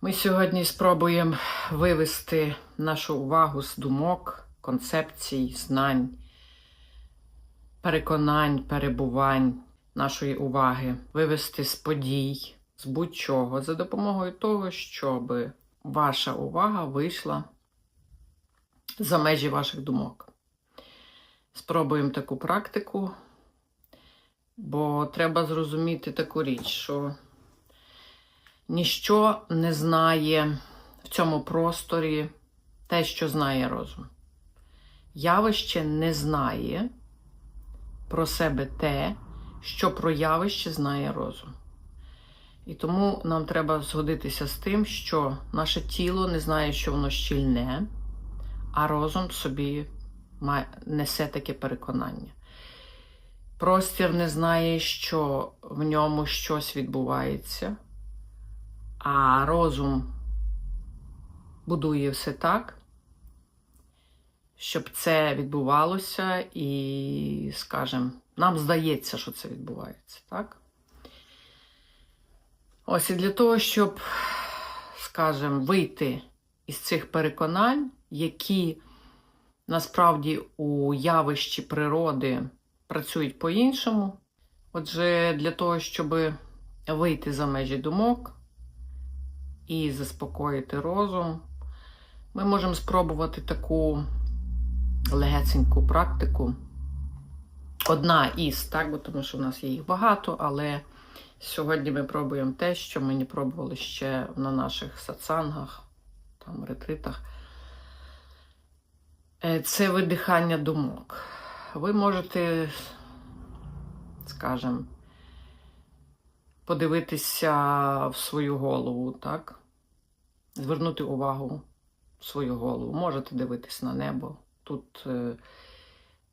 Ми сьогодні спробуємо вивести нашу увагу з думок, концепцій, знань, переконань, перебувань нашої уваги, вивести з подій, з будь-чого за допомогою того, щоб ваша увага вийшла за межі ваших думок. Спробуємо таку практику, бо треба зрозуміти таку річ, що ніщо не знає в цьому просторі те, що знає розум. Явище не знає про себе те, що про явище знає розум. І тому нам треба згодитися з тим, що наше тіло не знає, що воно щільне, а розум собі несе таке переконання. Простір не знає, що в ньому щось відбувається, а розум будує все так, щоб це відбувалося, і, скажімо, нам здається, що це відбувається, так? Ось і для того, щоб, скажімо, вийти із цих переконань, які насправді у явищі природи працюють по-іншому. Отже, для того, щоб вийти за межі думок і заспокоїти розум, ми можемо спробувати таку легесеньку практику. Одна із, так, бо тому що в нас є їх багато, але сьогодні ми пробуємо те, що ми не пробували ще на наших сатсангах, там, ретритах. Е, Це видихання думок. Ви можете, скажімо, подивитися в свою голову, так? Звернути увагу в свою голову. Можете дивитись на небо. Тут е,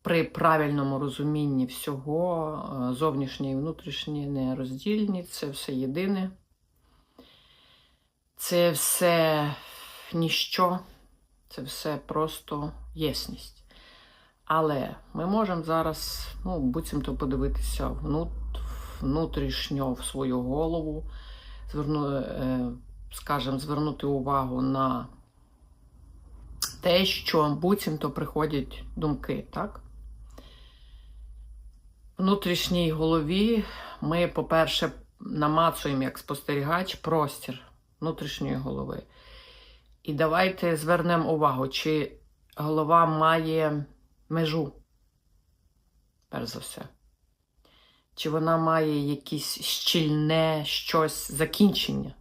при правильному розумінні всього, е, зовнішнє і внутрішнє не роздільні, це все єдине. Це все ніщо, це все просто єсність. Але ми можемо зараз, ну, буцімто подивитися внут, внутрішньо в свою голову, зверну, е, скажімо, звернути увагу на те, що буцімто приходять думки, так? Внутрішній голові ми, по-перше, намацуємо як спостерігач простір внутрішньої голови. І давайте звернемо увагу, чи голова має межу, перш за все. Чи вона має якесь щільне щось закінчення?